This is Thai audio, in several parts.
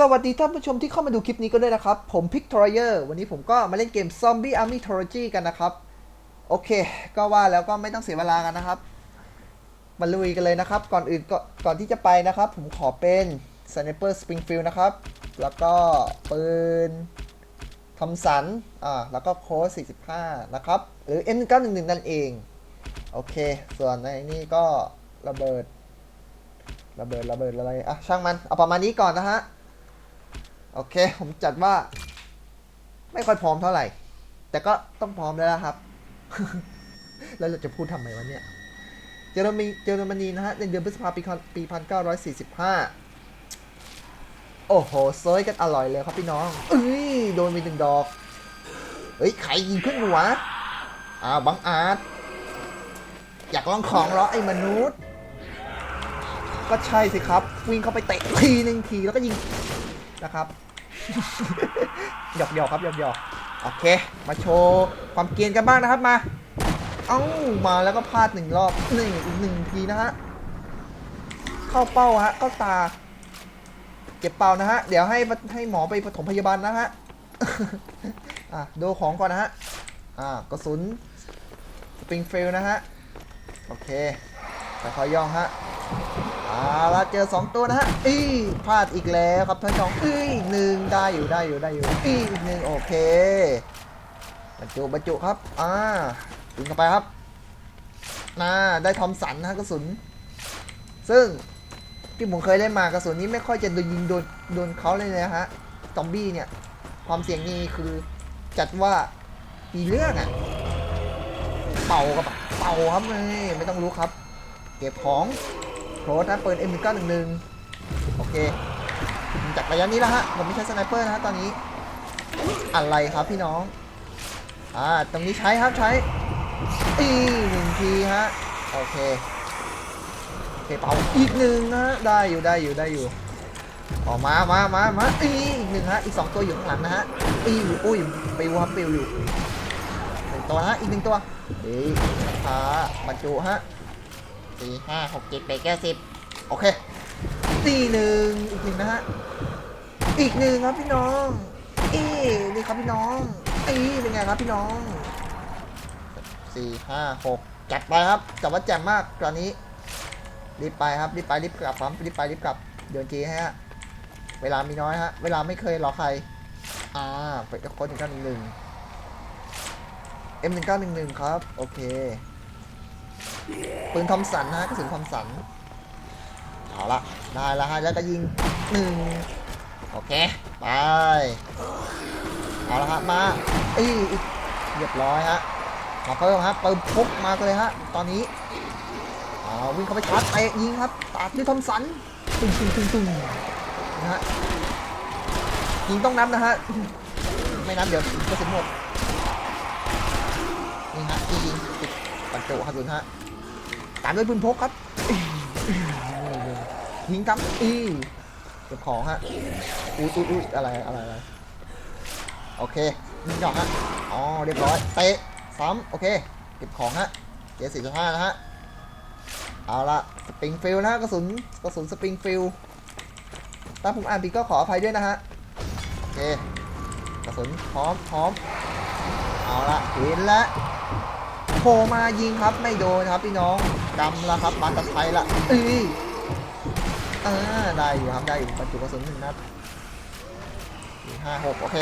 สวัสดีท่านผู้ชมที่เข้ามาดูคลิปนี้ก็ด้วยนะครับ ผมพิกทรเยอร์วันนี้ผมก็มาเล่นเกม Zombie Army Trilogy กันนะครับ โอเค ก็ว่าแล้วก็ไม่ต้องเสียเวลากันนะครับ มาลุยกันเลยนะครับ ก่อนอื่นก็ก่อนที่จะไปนะครับ ผมขอเป็น Sniper Springfield นะครับ แล้วก็ปืนทอมสันอ่าแล้วก็โค้ด45 นะครับ หรือ M911 นั่นเอง โอเค ส่วนในนี่ก็ระเบิด ระเบิดระเบิดอะไร อะ ช่างมัน เอาประมาณนี้ก่อนนะฮะ โอเค ผมจัดว่า ไม่ค่อยพร้อมเท่าไหร่ แต่ก็ต้องพร้อมแล้วล่ะครับ แล้วเราจะพูดทำไมวะเนี่ย เยอรมนีเยอรมนีนะฮะ ในเดือนพฤษภาคมปีปีพันเก้าร้อยสี่สิบห้าโอ้โหเซยกันอร่อยเลยครับพี่น้องเอ้ยโดนไปหนึ่งดอก เฮ้ย ใครยิงขึ้นหัวอ้าวบังอาจ อยากลองของเหรอไอ้มนุษย์ ก็ใช่สิครับ วิ่งเข้าไปเตะทีหนึ่งทีแล้วก็ยิงนะครับ หยอกหยอกครับหยอกหยอกโอเค มาโชว์ความเกรียนกันบ้างนะครับมา เอ้ามาแล้วก็พลาดหนึ่งรอบหนึ่งอีกหนึ่งทีนะฮะ เข้าเป้าฮะเข้าตา เจ็บเป่านะฮะ เดี๋ยวให้ให้หมอไปปฐมพยาบาลนะฮะ อะดูของก่อนนะฮะ อ่ากระสุนสปริงฟิลนะฮะ โอเคค่อยย่องฮะ เอาละเจอสองตัวนะฮะอีพลาดอีกแล้วครับท่านจองอีอีกหนึ่งได้อยู่ได้อยู่ได้อยู่อีอีกหนึ่งโอเคบรรจุบรรจุครับอ่ายิงเข้าไปครับน่าได้ทอมสันนะกระสุน ซึ่งที่ผมเคยได้มากระสุนนี้ไม่ค่อยจะโดนยิงโดนโดนเขาเลยนะฮะซอมบี้เนี่ยความเสี่ยงนี่คือจัดว่ามีเรื่องอะเป่ากับเป่าครับไม่ไม่ต้องรู้ครับ เก็บของ โพสต์นะเปิด M1911 โอเคจากระยะนี้แล้วฮะผมไม่ใช้สไนเปอร์นะฮะตอนนี้ อะไรครับพี่น้อง อ่า ตรงนี้ใช้ครับใช้อีหนึ่งทีฮะ โอเคโอเคเป่าอีกหนึ่งนะฮะ ได้อยู่ได้อยู่ได้อยู่ออกมามามามาอีอีกหนึ่งฮะ อีกสองตัวอยู่ข้างหลังนะฮะ อีอุ้ยปิวครับปิวอยู่หนึ่งตัวฮะ อีกหนึ่งตัวเฮ้ยช้าบรรจุฮะ สี่ห้าหกเจ็ดแปดเก้าสิบโอเคสี่หนึ่งอีกหนึ่งนะฮะ อีกหนึ่งครับพี่น้องอีนี่ครับพี่น้องอีเป็นไงครับพี่น้องสี่ห้าหกจัดไปครับแต่ว่าแจ่มมากตอนนี้ รีบไปครับ รีบไปรีบกลับครับรีบไปรีบกลับเดินจีให้ฮะ เวลามีน้อยฮะ เวลาไม่เคยรอใคร อ่าไปกับคนหนึ่งเก้าหนึ่งหนึ่งเอ็มหนึ่งเก้าหนึ่งหนึ่งครับ โอเค ปืนทอมสันนะฮะกระสุนทอมสันเอาละได้แล้วฮะแล้วก็ยิงหนึ่งโอเคไปเอาละฮะมาอีกเรียบร้อยฮะมาเพิ่มฮะเปิมพุกมาเลยฮะตอนนี้เอาวิ่งเข้าไปชาร์จเตะยิงครับตัดด้วยทอมสันตึงตึงตึงตึงนะฮะยิงต้องนับนะฮะไม่นับเดี๋ยวกระสุนหมดนี่ฮะยิงยิงติดบรรจุกระสุนฮะ ตามด้วยปืนพกครับยิงครับอีเก็บของฮะอุ้ยอุ้ยอุ้ยอะไรอะไรอะไรโอเคยิงหยอกฮะอ๋อเรียบร้อยเตะซ้ำโอเค เก็บของฮะเจสี่จุดห้านะฮะเอาละสปริงฟิลนะฮะกระสุนกระสุนสปริงฟิลถ้าผมอ่านผิดก็ขออภัยด้วยนะฮะโอเคกระสุนพร้อมพร้อมเอาละเห็นแล้วโผล่มายิงครับไม่โดนครับพี่น้อง กำละครับบานตะไคร้ละเอ้ยอ่าได้อยู่ครับได้อยู่บรรจุกระสุนหนึ่งนัดสี่ห้าหกโอเค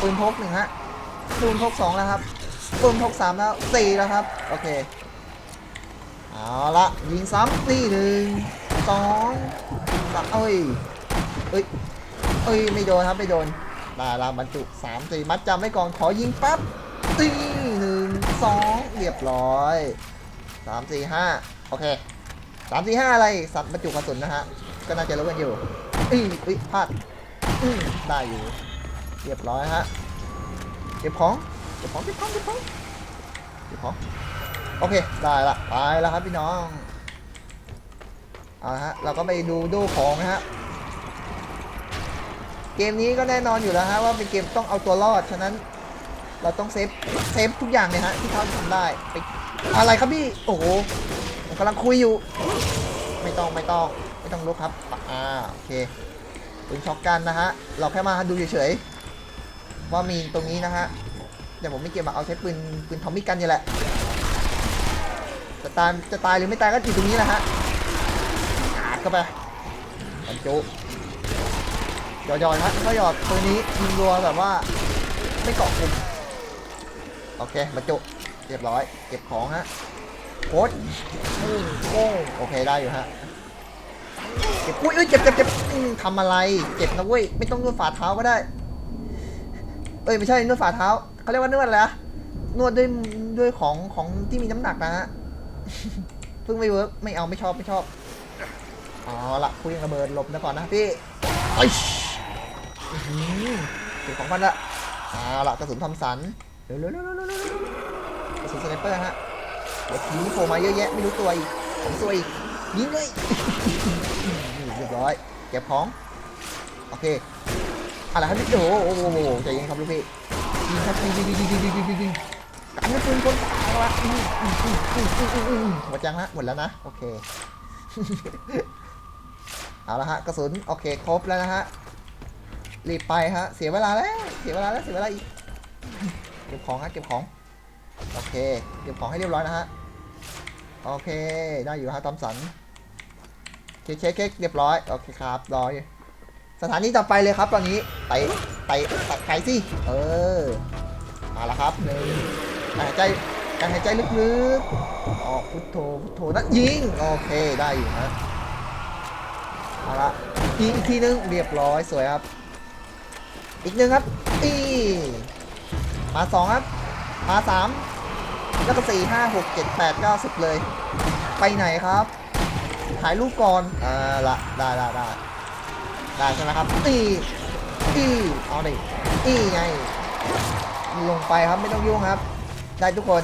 ปืนพกหนึ่งฮะปืนพกสองแล้วครับปืนพกสามแล้วสี่แล้วครับโอเคเอาละยิงซ้ำนี่หนึ่งสองสามเอ้ยเอ้ยเอ้ยไม่โดนครับไม่โดนได้ละบรรจุสามสี่มัดจำไว้ก่อนขอยิงปั๊บตีหนึ่งสองเรียบร้อย สามสี่ห้าโอเคสามสี่ห้าอะไรสัตว์บรรจุกระสุนนะฮะ ก็น่าจะรู้กันอยู่อีอีพลาดอืมได้อยู่ เรียบร้อยฮะ เก็บของ เก็บของ เก็บของ เก็บของ เก็บของ โอเค ได้ละ ไปแล้วครับพี่น้อง เอาละฮะ เราก็ไปดูดูของนะฮะ เกมนี้ก็แน่นอนอยู่แล้วฮะว่าเป็นเกมต้องเอาตัวรอด ฉะนั้น เราต้องเซฟ เซฟทุกอย่างเลยฮะที่เขาทำได้ ไป อะไรครับพี่ โอ้โห ผมกำลังคุยอยู่ ไม่ต้องไม่ต้อง ไม่ต้องลุกครับ อ่า โอเคปืนช็อกกันนะฮะ เราแค่มาดูเฉยๆ ว่ามีตรงนี้นะฮะ เดี๋ยวผมไม่เก็บมาเอาใช้ปืนปืนทอมมี่กันนี่แหละ จะตายจะตายหรือไม่ตายก็อยู่ตรงนี้แหละฮะอาดเข้าไปบรรจุหยอดๆฮะก็หยอดปืนนี้ยิงรัวแบบว่า ไม่เกาะกลุ่มโอเคบรรจุ เรียบร้อย เก็บของฮะโคตรปุ้งโป้งโอเคได้อยู่ฮะเจ็บอุ้ยเอ้ยเจ็บเจ็บเจ็บอืมทำอะไร เจ็บนะเว้ย ไม่ต้องนวดฝ่าเท้าก็ได้ เอ้ยไม่ใช่นวดฝ่าเท้า เขาเรียกว่านวดอะไรนะนวดด้วยด้วยของของที่มีน้ำหนักนะฮะ เพิ่งไม่เวิร์กไม่เอาไม่ชอบไม่ชอบเอาละคุยงระเบิดหลบนะก่อนนะพี่ไอ้ยอื้อหือเก็บของพันละเอาละกระสุนทอมสันเร็วเสุดสไนเปอร์ฮะเดี๋ยวยิงโผล่มาเยอะแยะไม่รู้ตัวอีกของตัวอีกยิงเลยเรียบร้อยเก็บของโอเคอะไรครับพี่โโอ้โหใจเย็นครับลูกพี่ยิงครับยิงยิงยิงยิงยิงยิงยิงการปืนคนตายละหมดจังละหมดแล้วนะโอเคเอาละฮะกระสุนโอเคครบแล้วนะฮะรีบไปฮะเสียเวลาแล้วเสียเวลาแล้วเสียเวลาอีกเก็บของฮะเก็บของ โอเคเก็บของให้เรียบร้อยนะฮะ โอเค ได้อยู่ฮะตอมสันเช็คเคเช็คเรียบร้อย โอเคครับรอยสถานีต่อไปเลยครับตอนนี้ไปไปไปไกลสิ เออ มาแล้วครับหนึ่งการหายใจการหายใจลึกๆ ออกพุทโธพุทโธนะยิง โอเคได้อยู่ฮะเอาละยิงอีกทีนึงเรียบร้อยสวยครับ อีกหนึ่งครับอีมาสองครับ มาสาม แล้วก็สี่ห้าหกเจ็ดแปดเก้าสิบเลย ไปไหนครับ ถ่ายรูปก่อนอ่าละได้ได้ได้ได้ใช่ไหมครับอีอีเอาดิอีไง ลงไปครับไม่ต้องยุ่งครับ ได้ทุกคน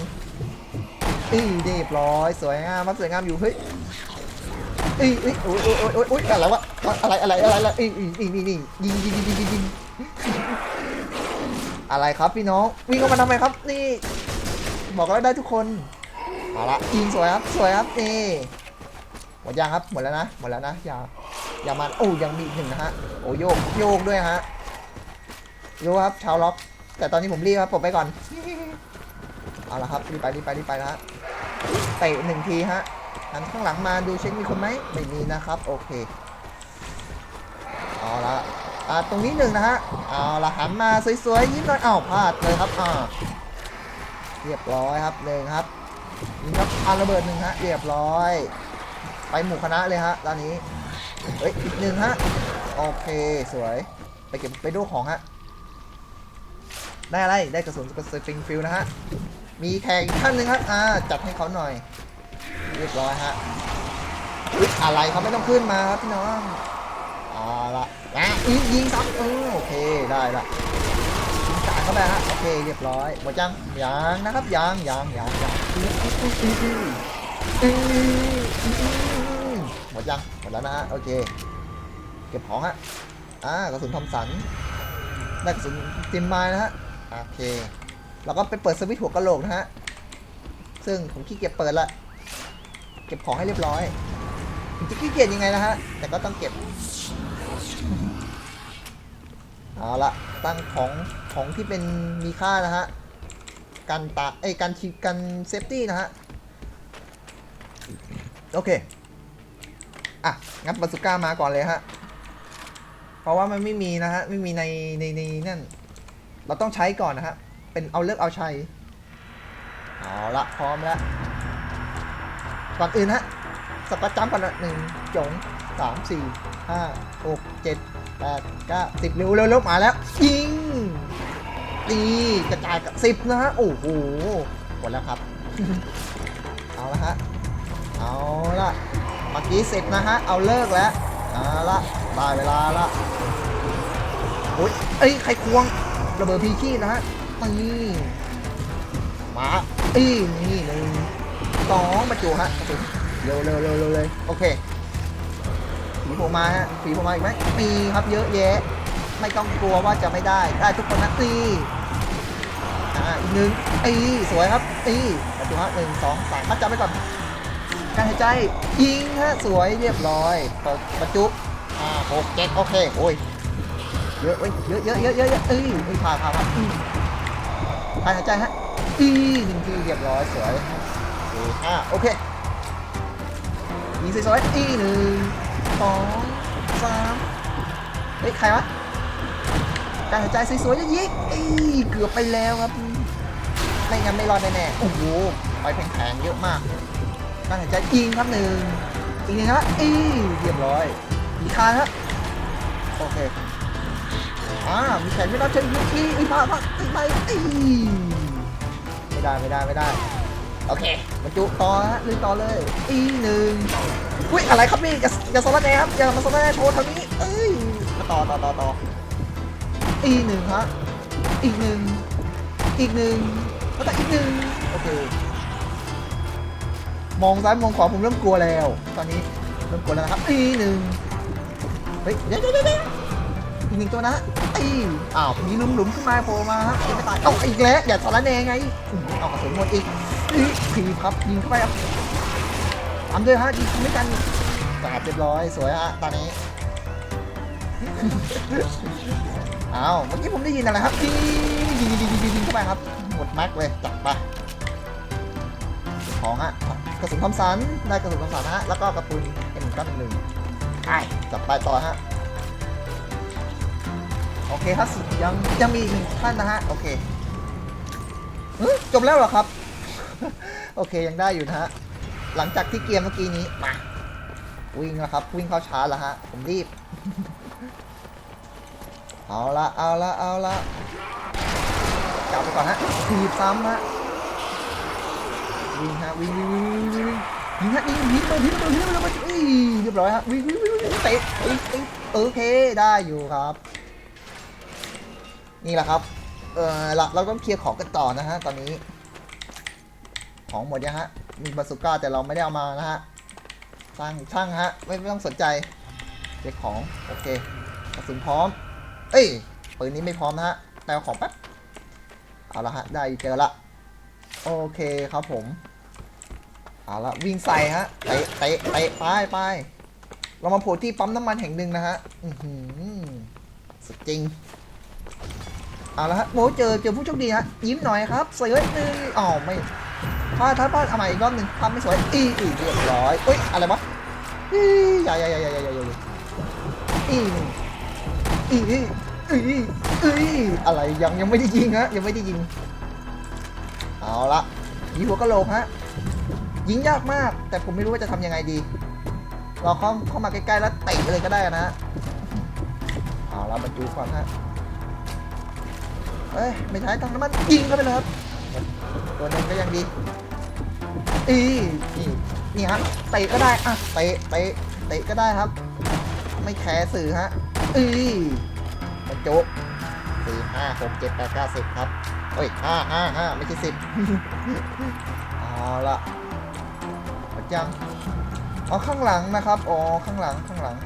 อีเรียบร้อย สวยงามครับสวยงามอยู่เฮ้ยอีอีโอ้ยโอ้ยโอ้ยโอ้ยโอ้ยอะไรวะอะไรอะไรอะไรอะไรอีอีอีนี่นี่ยิงยิงยิงยิงยิงยิงอะไรครับพี่น้องวิ่งเข้ามาทำไมครับ นี่ บอกแล้วได้ทุกคนเอาละยิงสวยครับสวยครับนี่หมดยังครับหมดแล้วนะหมดแล้วนะอย่าอย่ามันโอ้ยังมีอีกหนึ่งนะฮะโอ้โยกโยกด้วยฮะโยกครับชาวล็อก แต่ตอนนี้ผมรีบครับผมไปก่อนเอาละครับรีบไปรีบไปรีบไปนะฮะเตะหนึ่งทีฮะหันข้างหลังมาดูเช็คมีคนไหมไม่มีนะครับโอเคเอาละอ่าตรงนี้หนึ่งนะฮะเอาละหันมาสวยๆยิ้มหน่อยอ้าวพลาดเลยครับอ่า เรียบร้อยครับหนึ่งครับนี่ครับอาระเบิดหนึ่งฮะเรียบร้อย ไปหมู่คณะเลยฮะตอนนี้เฮ้ยอีกหนึ่งฮะโอเคสวยไปเก็บไปดูของฮะได้อะไรได้กระสุนกระสปริงฟิลนะฮะมีแขกอีกท่านหนึ่งครับอ่าจัดให้เขาหน่อย เรียบร้อยฮะอะไรเขาไม่ต้องขึ้นมาครับพี่น้องเอาละนะยิงซ้ำเออโอเคได้ละ เข้าไปฮะโอเคเรียบร้อยหมดยังยังนะครับยังยังยังยังหมดยังหมดแล้วนะฮะโอเค เก็บของฮะอ่ากระสุนทอมสันได้กระสุนติมไม้นะฮะโอเคเราก็ไปเปิดสวิตช์หัวกะโหลกนะฮะซึ่งผมขี้เกียจเปิดละเก็บของให้เรียบร้อยจะขี้เกียจยังไงนะฮะแต่ก็ต้องเก็บ เอาละตั้งของของที่เป็นมีค่านะฮะกันตาเอ้กันชีกันเซฟตี้นะฮะ โอเค อะ งั้นบาสุก้ามาก่อนเลยฮะ เพราะว่ามันไม่มีนะฮะ ไม่มีในในในนั่น เราต้องใช้ก่อนนะฮะ เป็นเอาเลือกเอาใช้ เอาละพร้อมแล้ว ก่อนอื่นฮะ สกัดจัมกันหนึ่งจงสามสี่ห้าหกเจ็ดแปดเก้าสิบเร็วเร็วเร็วมาแล้วยิงตีกระจายกับสิบนะฮะโอ้โหหมดแล้วครับ เอาละฮะเอาละเมื่อกี้เสร็จนะฮะเอาเลิกแล้วเอาละได้เวลาละโอ้ยเอ้ยใครควงระเบิดพีขี้นะฮะนี่มาอีนี่หนึ่งสองประจูฮะประจู เร็วเร็วเร็วเร็วเลยโอเคผีโผล่มาฮะผีโผล่มาอีกไหมมีครับเยอะแยะ ไม่ต้องกลัวว่าจะไม่ได้ได้ทุกคนนะตีอ่าอีกหนึ่งอีสวยครับอีประจูฮะหนึ่งสองสามมัดจับไปก่อนการหายใจยิงฮะสวยเรียบร้อยเปิดประจุอ่าหกเจ็ดโอเคโอ้ยเยอะเว้ยเยอะเยอะเยอะเยอะเยอะเอ้ยเอ้ยผ่าผ่าผ่าอืมผ่าหายใจฮะอีหนึ่งทีเรียบร้อยสวยสี่ห้าโอเค ยิงสวยๆอีหนึ่งสองสามเฮ้ย ใครวะ การหายใจสวยๆยิงอีเกือบไปแล้วครับ ไม่งั้นไม่รอดแน่ๆ โอ้โห ไปแผงๆเยอะมาก การหายใจยิงครับหนึ่งอีกหนึ่งครับอีเรียบร้อย อีกคานครับโอเคอ่ามีแขนไม่รับเชิญยุกี้อ้พาพาไอ้ไม่ไอ้ไม่ได้ไม่ได้ไม่ได้ โอเคบรรจุต่อฮะลุยต่อเลยอีหนึ่งอุ้ยอะไรครับนี่อย่าอย่าสลัดแนครับอย่ามาสลัดแนโชว์เท่านี้เอ้ยมาต่อต่อต่อต่ออีหนึ่งฮะอีกหนึ่งอีกหนึ่งแล้วก็อีกหนึ่งโอเคมองซ้ายมองขวาผมเริ่มกลัวแล้ว ตอนนี้เริ่มกลัวแล้วนะครับอีหนึ่งเฮ้ยเดี๋ยวเดี๋ยวเดี๋ยวอีกหนึ่งตัวนะอ้อ้าวมีหลุมหลุมขึ้นมาโผล่มาฮะไม่ตายเอ้าอีกแล้วอย่าสารแหนไงอื้ออเอากระสุนหมดอีก ผีครับยิงเข้าไปครับตามด้วยฮะยิงไม่กันสกัดเรียบร้อยสวยฮะตอนนี้อ้าวเมื่อกี้ผมได้ยินอะไรครับยิงยิงยิงยิงยิงเข้าไปครับหมดแม็กเลยจับไปของฮะกระสุนคอมสันได้กระสุนคอมสันฮะแล้วก็กระปุนเอ็นก้าหนึ่งไอ้จับไปต่อฮะโอเคครับยังยังมีอีกหนึ่งท่านนะฮะโอเคฮ้ยจบแล้วเหรอครับ โอเคยังได้อยู่นะฮะ หลังจากที่เกมเมื่อกี้นี้มาวิ่งแล้วครับ วิ่งเข้าช้าแล้วฮะ ผมรีบ เอาละเอาละเอาละจับไปก่อนฮะถีบซ้ำฮะวิ่งฮะวิ่งวิ่งวิ่งวิ่งวิ่งยิงฮะยิงยิงไปยิงไปยิงไปยิงไปอุ้ยเรียบร้อยฮะวิ่งวิ่งวิ่งวิ่งเตะเตะเตะโอเคได้อยู่ครับ นี่แหละครับ เออเราต้องเคลียร์ของกันต่อนะฮะตอนนี้ ของหมดยังฮะ มีบาสุก้าแต่เราไม่ได้เอามานะฮะช่างช่างฮะไม่ไม่ต้องสนใจเก็บของโอเคกระสุนพร้อม เอ้ยปืนนี้ไม่พร้อมนะฮะแต่ของแป๊บเอาละฮะได้เจอละโอเคครับผมเอาละวิ่งใส่ฮะเตะเตะเตะไปไปเรามาโผล่ที่ปั๊มน้ำมันแห่งหนึ่งนะฮะอือหือสุดจริงเอาละฮะโอ้เจอเจอผู้โชคดีฮะยิ้มหน่อยครับสวยหนึ่งอ๋อไม่ พลาดพลาดพลาดเอาใหม่อีกรอบหนึ่งทำไม่สวยอีอีเรียบร้อยเอ้ยอะไรวะอีอย่าอย่าอย่าอย่าอย่าอย่าอย่าอีหญ่อีอีอีอีอะไรยังยังไม่ได้ยิงฮะยังไม่ได้ยิง เอาละยิงหัวกะโหลกฮะยิงยากมาก แต่ผมไม่รู้ว่าจะทำยังไงดีเราเข้าเข้ามาใกล้ๆแล้วเตะเลยก็ได้นะฮะเอาละบรรจุก่อนฮะเอ้ยไม่ใช่ทางน้ำมันยิงเข้าไปเลยครับตัวนึงก็ยังดี อีนี่นี่ฮะเตะก็ได้อะเตะเตะเตะก็ได้ครับ ไม่แคร์สื่อฮะอีกระจุกสี่ห้าหกเจ็ดแปดเก้าสิบครับเอ้ยห้าห้าห้าไม่ใช่สิบเอาละหมดยังอ๋อข้างหลังนะครับอ๋อข้างหลังข้างหลัง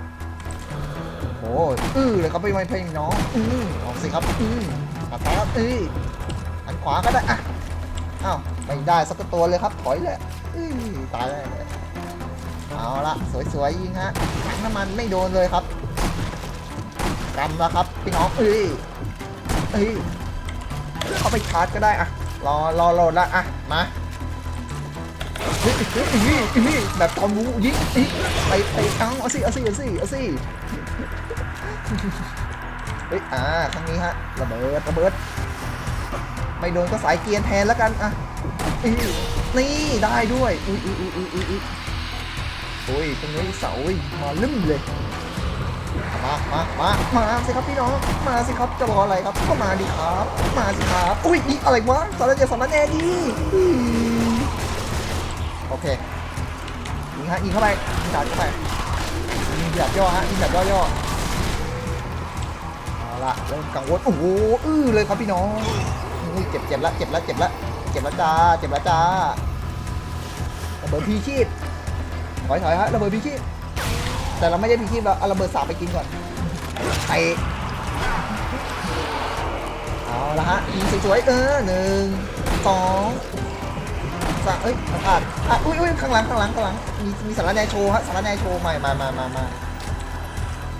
โอ้ยอื้อเลยครับไปไม่เพลงน้องอือออกสิครับอือมาครับเอ้ยหันขวาก็ได้อะอ้าว ไม่ได้สักตัวเลยครับถอยเลยตายแล้วเอาละสวยๆยิงฮะถังน้ำมันไม่โดนเลยครับกำแล้วครับพี่น้องเอ้ยเอ้ยเอาไปชาร์จก็ได้อะรอรอโหลดละอะมาเฮ้ยเฮ้ยแบบตอนวูยิงไปไปเอาเอาสิเอาสิเอาสิเอาสิเฮ้ยอ่าครั้งนี้ฮะระเบิดระเบิดไม่โดนก็สายเกียร์แทนแล้วกันอะ อนี่ได้ด้วยอุ้ยอุ้ยอุ้ยอุ้ยอุ้ยอุ้ยโอ้ยตรงนี้เสาอุ้ยมาลืมเลยมามามามาสิครับพี่น้องมาสิครับจะรออะไรครับก็มาดิครับ มาสิครับอุ้ยอีอะไรวะสารเจสารแน่ดีอีโอเคยิงฮะยิงเข้าไปยิงดาดเข้าไปยิงแบบย่อฮะยิงแบบย่อๆเอาละเริ่มกังวลโอ้โหอื้อเลยครับพี่น้องอุ้ยเจ็บเจ็บละเจ็บละเจ็บละ เจ็บละจ้าเจ็บละจ้าระเบิดพีชีพถอยถอยฮะระเบิดพีชีพแต่เราไม่ได้พีชีพเราเอาระเบิดสามไปกินก่อนไปเอาละฮะยิงสวยๆเออหนึ่งสองสามเอ้ยมันพลาดอะอุ้ยอุ้ยข้างหลังข้างหลังข้างหลังมีมีสารแนโชว์ฮะสารแนโชว์ใหม่มามามามา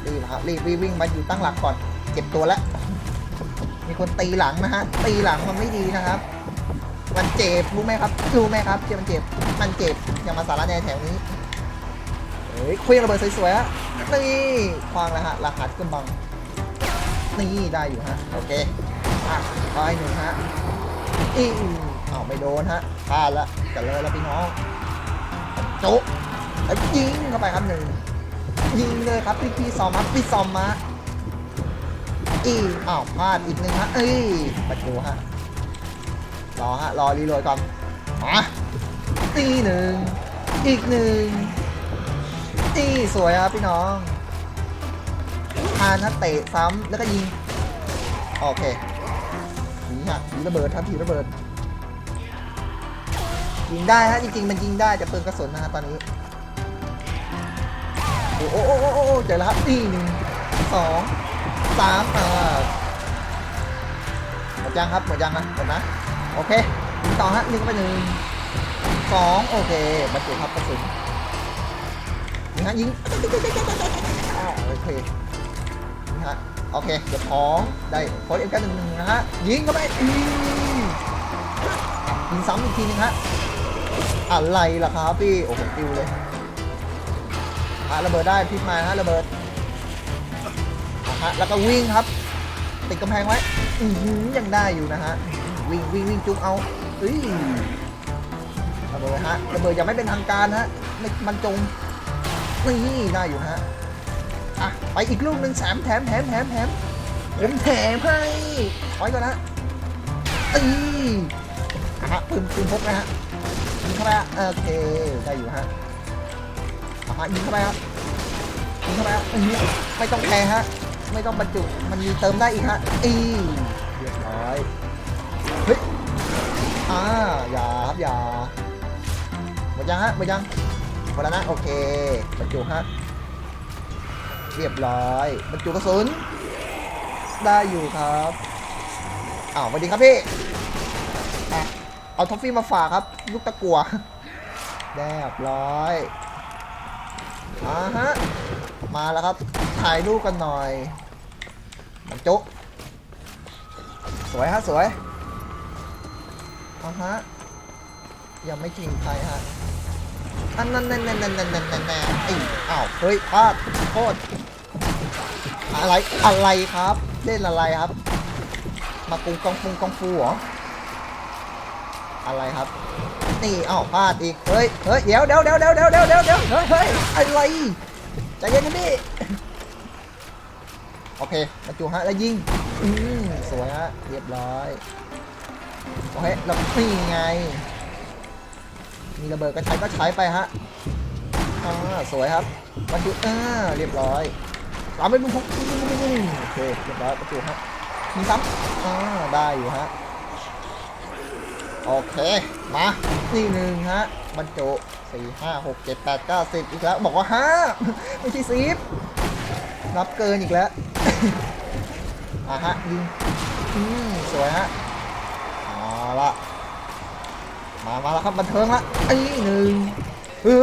รีบฮะรีบรีบวิ่งมาอยู่ตั้งหลักก่อน เจ็บตัวแล้วมีคนตีหลังนะฮะ ตีหลังมันไม่ดีนะครับ มันเจ็บรู้ไหมครับรู้ไหมครับเจ็บมันเจ็บมันเจ็บอย่ามาสาระแนแถวนี้เฮ้ยคลื่องระเบิดสวยๆฮะนี่ควางแล้วฮะรหัสขึ้นบังนี่ได้อยู่ฮะโอเคอะไปหนึ่งฮะอีอ้าไม่โดนฮะพลาดละจะเลยแล้วพี่น้องโจ๊ะแล้วยิงเข้าไปครับหนึ่งยิงเลยครับพี่พี่ซอมมาพี่ซอมมาอีอ้าวพลาดอีกหนึ่งฮะเอ้ยมาดูฮะ รอฮะ รอรีโหลดก่อนมาตีหนึ่ง อีกหนึ่งตีสวยครับพี่น้องพานฮะเตะซ้ำแล้วก็ยิง โอเคนี่ฮะผีระเบิดครับผีระเบิด ยิงได้ฮะจริงๆ มันยิงได้แต่เปิงกระสุนนะฮะตอนนี้ โอ้โอ้โอ้โอ้เจอแล้วครับนี่หนึ่งสองสามอ่าหมดยังครับหมดยังนะหมดนะ โอเคต่อฮะหนึ่งไปหนึ่งสองโอเคบรรจุครับกระสุนนี่ฮะยิงอ่าโอเคนี่ฮะโอเคเดี๋ยวของได้โค้ดเอ็มกันหนึ่งหนึ่งนะฮะยิงเข้าไปอืมอะยิงซ้ำอีกทีนึงฮะอะไรล่ะครับพี่โอ้โหปิวเลยอะระเบิดได้พลิกมาฮะระเบิดฮะแล้วก็วิ่งครับ ติดกำแพงไว้อือยังได้อยู่นะฮะ วิ่งวิ่งวิ่งจุกเอาเอ้ยระเบิดฮะระเบิดยังไม่เป็นทางการฮะม่มันจงนี่ได้อยู่ฮะอะไปอีกลูกหนึ่งแถมแถมแถมแถมแถมผมแถมให้ถอยก่อนนะเอ้ยอะฮะปืนปืนพกนะฮะยิงเข้าไปอะโอเคได้อยู่ฮะอะฮะยิงเข้าไปครับยิงเข้าไปครับอื้อหือไม่ต้องแพงฮะไม่ต้องบรรจุมันมีเติมได้อีกฮะอีเรียบร้อย อ่าอย่าครับอย่าหมดยังฮะหมดยังหมดแล้วนะโอเคบรรจุฮะเรียบร้อยบรรจุกระสุนได้อยู่ครับอ้าวสวัสดีครับพี่เอาท็อฟฟี่มาฝากครับ ลูกตะกัวเรียบร้อยอ่าฮะมาแล้วครับถ่ายรูปกันหน่อยมันจุสวยฮะสวย อ่าฮะ ยังไม่กินใครฮะ อันนั้นนั่นนั่นนั่นนั่นนั่นนั่นนั่นไอ้อ้าว เฮ้ยพลาดโทษ อะไร อะไรครับ เล่นอะไรครับ มาปุงกองปุงกองฟูเหรอ อะไรครับ นี่อ้าวพลาดอีก เฮ้ย เฮ้ย เดี๋ยวเดี๋ยวเดี๋ยวเดี๋ยวเดี๋ยวเดี๋ยวเดี๋ยวเดี๋ยวเฮ้ยเฮ้ยอะไรใจเย็นนะพี่โอเคบรรจุฮะ แล้วยิง อืมสวยฮะ เรียบร้อย โอเคแล้วนี่ไง มีระเบิดก็ใช้ก็ใช้ไปฮะอ่าสวยครับบรรจุอ่าเรียบร้อยตามไปบุ้งพุกโอเคเรียบร้อยบรรจุฮะมีซ้ำอ่าได้อยู่ฮะโอเค มานี่หนึ่งฮะบรรจุสี่ห้าหกเจ็ดแปดเก้าสิบอีกแล้ว บอกว่าห้าไม่ใช่สิบนับเกินอีกแล้วอะฮะยิงอืมสวยฮะ เอาละมามาแล้วครับบันเทิงละไอ้หนึ่งเฮ้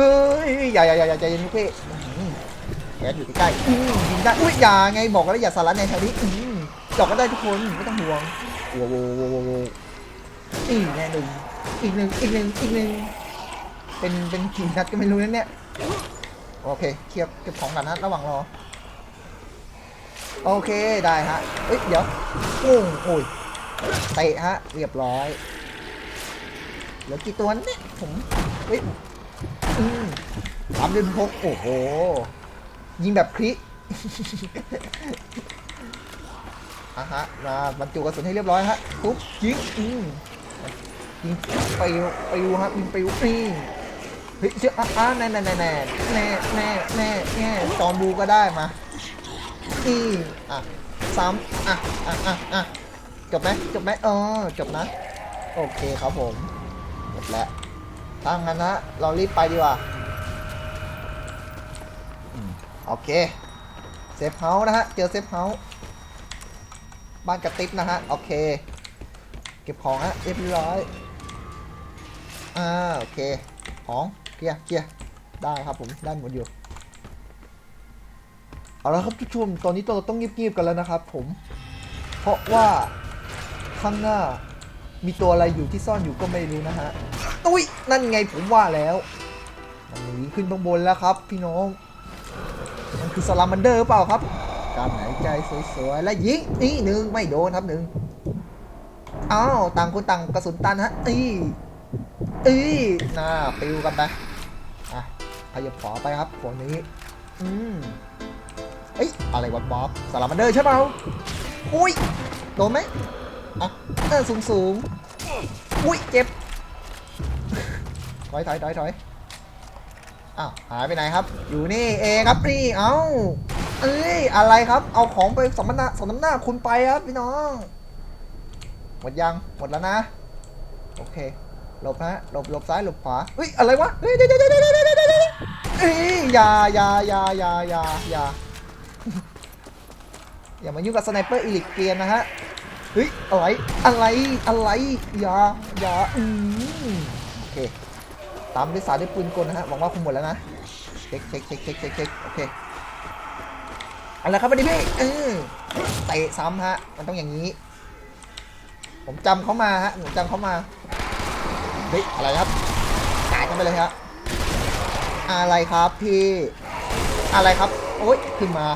ยอย่าอย่าอย่าอย่ใจเย็นลูกพี่แกอยู่ใกล้ๆอื้อยิงได้อุ้ยอย่าไงบอกแล้วอย่าสาระในแถวนี้จอกก็ได้ทุกคนไม่ต้องห่วงโว้โว้โว้โว้อีกแน่หนึ่งอีกหนึ่งอีกหนึ่งอีกหนึ่งเป็นเป็นกี่นัดก็ไม่รู้นั่นเนี่ยโอเคเคลียร์เก็บของกันนะระหว่างรอโอเคได้ฮะเอ้ยเดี๋ยวโอ้งโอ้ย เตะฮะเรียบร้อยเหลือกี่ตัวเนี่ยผมเฮ้ยอืมสามเดือนพกโอ้โห ยิงแบบคลิอะฮะมาบรรจุกระสุนให้เรียบร้อยฮะปุ๊บยิงอืมยิงไปไปวครับยิงไปวนี่เฮ้ยเชื่ออะอะแน่แน่แน่แน่แน่แน่แน่แน่จอมบูก็ได้มาอีอะซ้ำอะอะอะอะ จบไหมจบไหมเออจบนะ โอเคครับผมหมดแล้วถ้างั้นนะเรารีบไปดีกว่าโอเคเซฟเฮาส์นะฮะ เจอเซฟเฮาส์บ้านกระติบนะฮะ โอเค เก็บของฮะเรียบร้อยอ่าโอเค ของเคลียร์เคลียร์ได้ครับผมได้หมดอยู่เอาละครับทุกชมตอนนี้เราต้องเงียบๆกันแล้วนะครับผม เพราะว่า ข้างหน้า มีตัวอะไรอยู่ที่ซ่อนอยู่ก็ไม่รู้นะฮะอุ้ย นั่นไงผมว่าแล้วมันหนีขึ้นตรงบนแล้วครับ พี่น้อง มันคือสลามันเดอร์เปล่าครับ การหายใจสวยๆ และยิงนี่หนึ่งไม่โดนครับหนึ่งอ้าว ต่างคนต่างกระสุนตันฮะอีอีน่าปิวกันไปอะขยับขวาไปครับฝั่งนี้ อืมเอ้ยอะไรวะบ๊อบสลามันเดอร์ใช่เปล่าอุ้ยโดนไหม เออสูงสูงอุ้ยเจ็บ ถอยถอยถอยถอยอ้าวหายไปไหนครับ อยู่นี่เองครับนี่เอ้าเอ้ยอะไรครับ เอาของไปสมนาสมน้ำหน้าคุณไปครับพี่น้อง หมดยังหมดแล้วนะ โอเคหลบนะหลบหลบซ้ายหลบขวาเฮ้ยอะไรวะเฮ้ยเดี๋ยวเดี๋ยวเดี๋ยวเดี๋ยวเดี๋ยวเดี๋ยวเดี๋ยวเอ้ยอย่าอย่าอย่าอย่าอย่าอย่าอย่ามายุ่งกับสไนเปอร์อีลิกเกียนนะฮะ เฮ้ยอะไรอะไรอะไรอย่าอย่าอืมโอเคตามด้วยสาด้วยปืนกลนะฮะหวังว่าคงหมดแล้วนะเช็คเช็คเช็คเช็คเช็คเช็คโอเคเอาละครับวันนี้พี่เออเตะซ้ำฮะมันต้องอย่างนี้ ผมจำเขามาฮะผมจำเขามาเฮ้ยอะไรครับจ่ายกันไปเลยครับอะไรครับพี่อะไรครับโอ๊ยขึ้นมา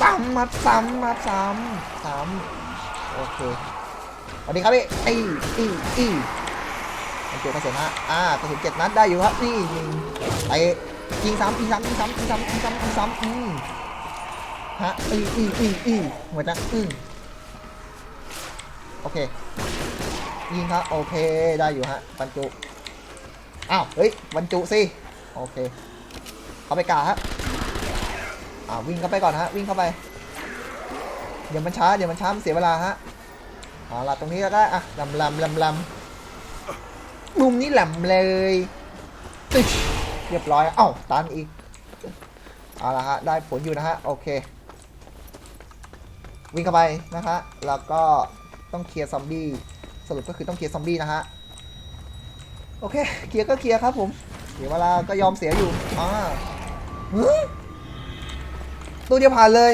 ซ้ำมาซ้ำมาซ้ำซ้ำ โอเคสวัสดีครับพี่อีอีอีมันเจอกระสุนฮะอ่ากระสุนเจ็ดนัดได้อยู่ครับนี่ยิงไปยิงซ้ำยิงซ้ำยิงซ้ำยิงซ้ำยิงซ้ำยิงซ้ำอืมฮะอีอีอีอีหมดนะอืมโอเค ยิงครับโอเคได้อยู่ฮะบรรจุอ้าวเฮ้ยบรรจุสิโอเคเข้าไปกาฮะอ่าวิ่งเข้าไปก่อนฮะวิ่งเข้าไป เดี๋ยวมันช้าเดี๋ยวมันช้ามันเสียเวลาฮะเอาล่ะตรงนี้ก็ได้อะลำลำลำลำมุมนี้หลมเลยตึ๊ดเรียบร้อยเอ้าตันอีกเอาละฮะได้ผลอยู่นะฮะโอเค วิ่งเข้าไปนะฮะแล้วก็ต้องเคลียร์ซอมบี้สรุปก็คือต้องเคลียร์ซอมบี้นะฮะโอเคเคลียร์ก็เคลียร์ครับผมเสียเวลาก็ยอมเสียอยู่อ่าตัวเดียวผ่านเลย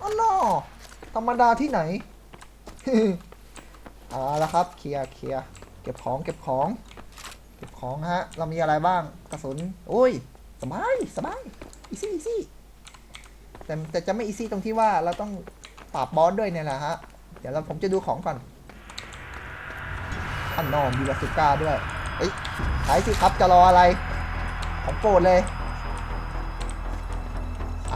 อ๋อนอ ธรรมดาที่ไหน เอาละครับ เคลียร์เคลียร์เก็บของเก็บของ เก็บของฮะ เรามีอะไรบ้าง กระสุน โอ้ย สบายสบายอีซี่อีซี่แต่แต่จะไม่อีซี่ตรงที่ว่าเราต้องปราบบอสด้วยเนี่ยแหละฮะ เดี๋ยวเราผมจะดูของก่อน อันนอมมีบาสุก้าด้วย เอ้ยขายสิครับจะรออะไร ของโปรดเลย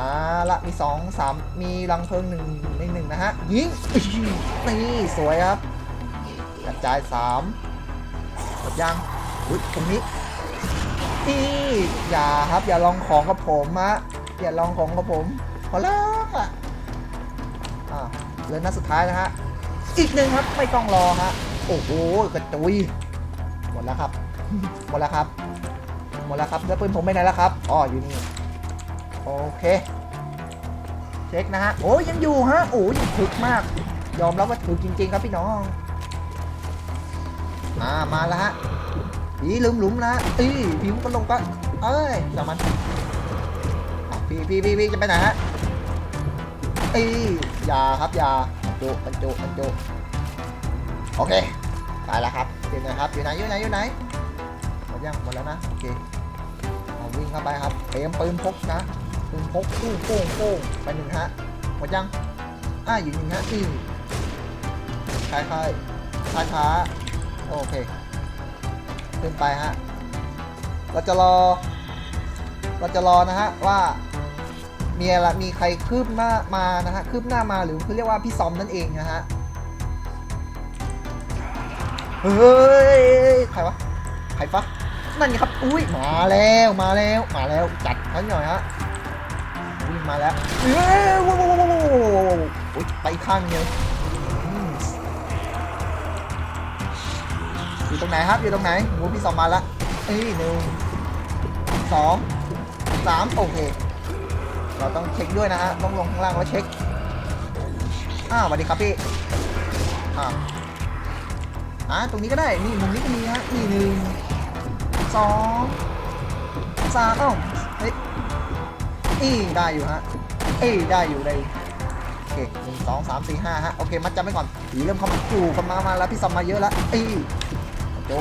อ่าละมีสองสามมีรังเพลิงหนึ่งในหนึ่งนะฮะ ยิงนี่สวยครับ กระจายสามหมดยังอุ้ยตรงนี้นี่อย่าครับอย่าลองของกับผมฮะอย่าลองของกับผมขอเลิกอะอ่าเหลือนัดสุดท้ายนะฮะอีกหนึ่งครับไม่ต้องรอฮะโอ้โหกระจุยหมดแล้วครับ หมดแล้วครับ หมดแล้วครับแล้วปืนผมไปไหนแล้วครับอ๋ออยู่นี่ เค เช็คนะฮะ โอ้ยยังอยู่ฮะ โอ้ยยังถึกมาก ยอมรับว่าถึกจริง ๆ ครับพี่น้องมามาแล้วฮะผีหลุมหลุมนะอีผีมันก็ลงก็เอ้ยจับมันพี่พี่พี่พี่จะไปไหนฮะอีอย่าครับอย่าบรรจุบรรจุบรรจุโอเคตายแล้วครับอยู่ไหนครับอยู่ไหนอยู่ไหนอยู่ไหนหมดยังหมดแล้วนะโอเคเอาวิ่งเข้าไปครับเตรียมปืนพกนะ ปืนพกปุ้โป้งโป้งไปหนึ่งฮะหมดยังอ่าอยู่หนึ่งฮะอีคล้ายคลายช้าช้าโอเค ขึ้นไปฮะ เราจะรอ เราจะรอนะฮะว่ามีอะไรมีใครคืบหน้ามานะฮะคืบหน้ามาหรือเขาเรียกว่าพี่ซอมนั่นเองนะฮะ เฮ้ย ใครวะ ใครฟะนั่นไงครับ อุ้ย มาแล้ว มาแล้ว มาแล้ว จัดเขาหน่อยฮะ มาแล้วเฮ้ยว้าวว้าวว้าวว้าวว้าวอุ้ยไปข้างหนึงเลยอืมอยู่ตรงไหนครับอยู่ตรงไหนหมูพี่สองมาแล้วเอ้ยหนึ่งสองสามโอเคเราต้องเช็คด้วยนะฮะต้องลงข้างล่างแล้วเช็คอ้าวสวัสดีครับพี่อ่าอ่าตรงนี้ก็ได้นี่มุมนี้ก็มีฮะนี่หนึ่งสองสามอ้าว อีได้อยู่ฮะ เอ้ได้อยู่เลยโอเคหนึ่งสองสามสี่ห้าฮะ โอเค มัดจำไว้ก่อนผีเริ่มเข้ามาจู่เข้ามามาแล้วพี่ซัมมาเยอะแล้วอีโจ๊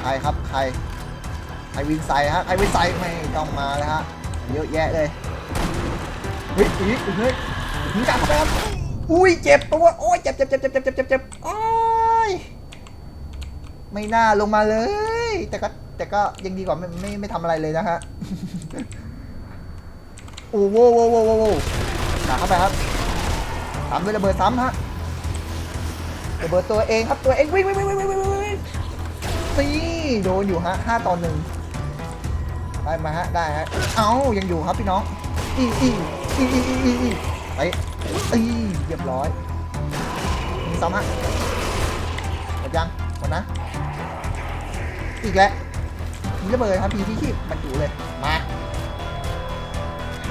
ใครครับ ใคร ใครวินไซฮะ ใครวินไซไม่ต้องมาเลยฮะ เยอะแยะเลยเฮ้ยผีเฮ้ยผีจับไปครับอุ้ย เจ็บตัว โอ้ย เจ็บเจ็บเจ็บเจ็บเจ็บเจ็บเจ็บโอ้ย ไม่น่าลงมาเลย แต่ก็ แต่ก็ยังดีกว่าไม่ไม่ไม่ทำอะไรเลยนะฮะ โอ้โหโว้โว้โว้โว้หาเข้าไปครับสามด้วยระเบิดซ้ำฮะระเบิดตัวเองครับตัวเองวิ่งวิ่งวิ่งวิ่งวิ่งวิ่งวิ่งตีโดนอยู่ฮะห้าต่อหนึ่งได้มาฮะได้ฮะเอ้ายังอยู่ครับพี่น้องอีอีอีอีอีอีอีไปอีเรียบร้อยมีซ้ำฮะหมดยังหมดนะอีกแล้ว มีระเบิดครับพีที่ขี้บรรจุเลย มา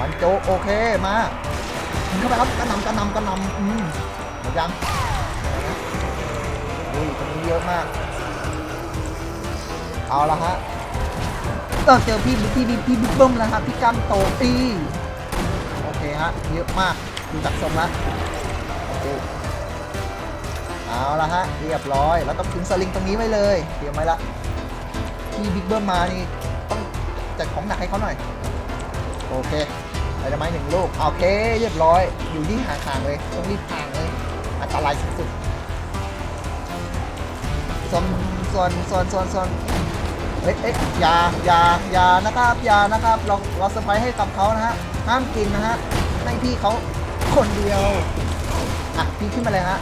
บรรจุโอเคมายิงเข้าไปครับกระหนำกระหนำกระหนำอืมหมดยังอุ้ยตรงนี้เยอะมาก เอาละฮะเออเจอพี่พี่พี่พี่บิ๊กเบิ้มแล้วฮะพี่กัมโตตีโอเคฮะเยอะมากดูจากทรงละโอเคเอาละฮะเรียบร้อย แล้วต้องถึงสลิงตรงนี้ไว้เลยเตรียมไว้ละ ที่บิ๊กเบิ้มมานี่ต้องจัดของหนักให้เขาหน่อย โอเคไปทำไมหนึ่งลูกโอเค เรียบร้อย อยู่ที่ห่างๆเลยต้องรีบห่างเลย อันตรายสุดๆส่วนส่วนส่วนส่วนส่วนเอ๊ะเอ๊ะยายายานะครับยานะครับ เราเราเซอร์ไพรส์ให้กับเขานะฮะ ห้ามกินนะฮะ ให้พี่เขาคนเดียว อะ พี่ขึ้นมาเลยฮะ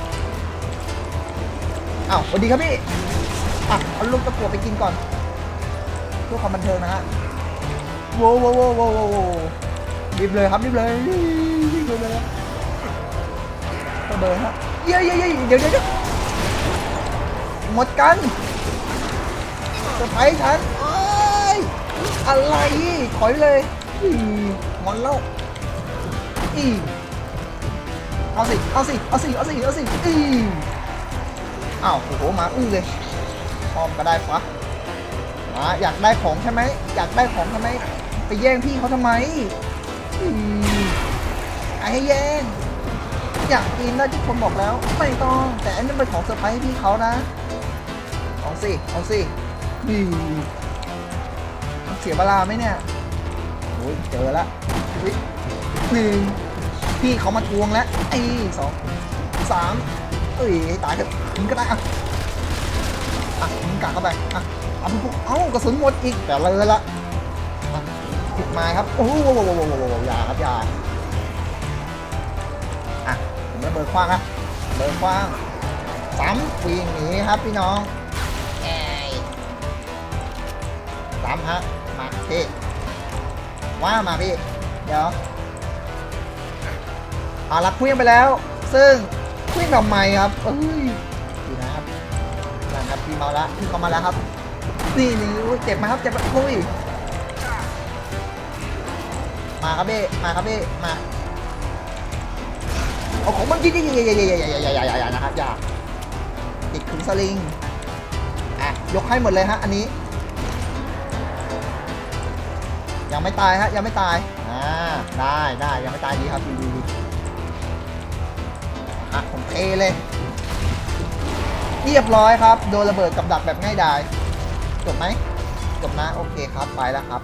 อ้าวสวัสดีครับพี่ อะ เอาลูกตะกัวไปกินก่อน พื่อความบันเทิงนะฮะโว้วโว้วโว้วโว้วโว้วว้วรีบเลยครับรีบเลยรีบเลยระเบิดฮะเย้เย้เย้เดี๋ยวเดี๋ยวเดี๋ยวหมดกันเซอร์ไพรส์ฉันเอ้ยอะไรถอยเลยอีงอนแล้วอีเอาสิ เอาสิ เอาสิ เอาสิ เอาสิอีอ้าวโอ้โห มาอื้อเลยพร้อมก็ได้ปะ มาอยากได้ของใช่ไหมอยากได้ของใช่ไม ไปแย่งพี่เขาทำไมอืมไอ้ให้แย่ง อยากกินแล้ที่คนบอกแล้ว ไม่ต้อง แต่อันนี้เป็นของเซอร์ไพรส์ให้พี่เขานะเอาสิเอาสิดีเสียเวลาไหมเนี่ยโอ้ยเจอละอุ๊ยหนึ่งพี่เขามาทวงแล้วไอ้สองสามเอ้ยตายเถอะถึงก็ได้อะอะมึงกะเข้าไปอะ อาเอ้ากระสุนหมดอีกแต่เลยละอะติดมาครับ โอ้โหอย่าครับอย่าอะผมระเบิดคว้างนะระเบิดคว้างสามวิ่งหนีครับพี่น้องเอ้ยสามฮะมาพี่ว่ามาพี่ เดี๋ยวเอาละคุยงไปแล้ว ซึ่งคุยงทำไมครับเอ้ยดีนะครับนั่นครับพี่มาแล้วพี่เข้ามาแล้วครับ นี่นี่เจ็บมาครับเจ็บมาอุ้ยมาครับเบ้มาครับเบ้มาเอาของมันยิงยิงยิงยิงยิงยิงยิงยิงยิงยิงยิงนะครับอย่าติดขึงสลิงอะยกให้หมดเลยฮะอันนี้ ยังไม่ตายฮะยังไม่ตายอ่าได้ได้ยังไม่ตายดีครับดีดีดีอะผมเทเลยเรียบร้อยครับ โดนระเบิดกับดักแบบง่ายดาย จบไหมจบนะโอเคครับไปแล้วครับ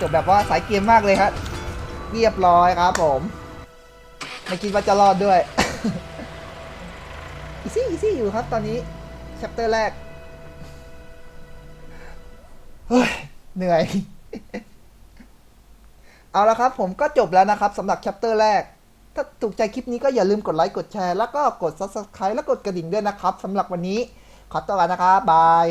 จบแบบว่าสายเกมมากเลยครับ เรียบร้อยครับ ผม ไม่คิดว่าจะรอดด้วยอีซี่อีซี่อยู่ครับ ตอนนี้แชปเตอร์แรกเฮ้ยเหนื่อย เอาละครับ ผมก็จบแล้วนะครับสำหรับแชปเตอร์แรก ถ้าถูกใจคลิปนี้ก็อย่าลืมกดไลค์กดแชร์แล้วก็กด subscribe และกดกระดิ่งด้วยนะครับสำหรับวันนี้ ขอตัวลานะครับบาย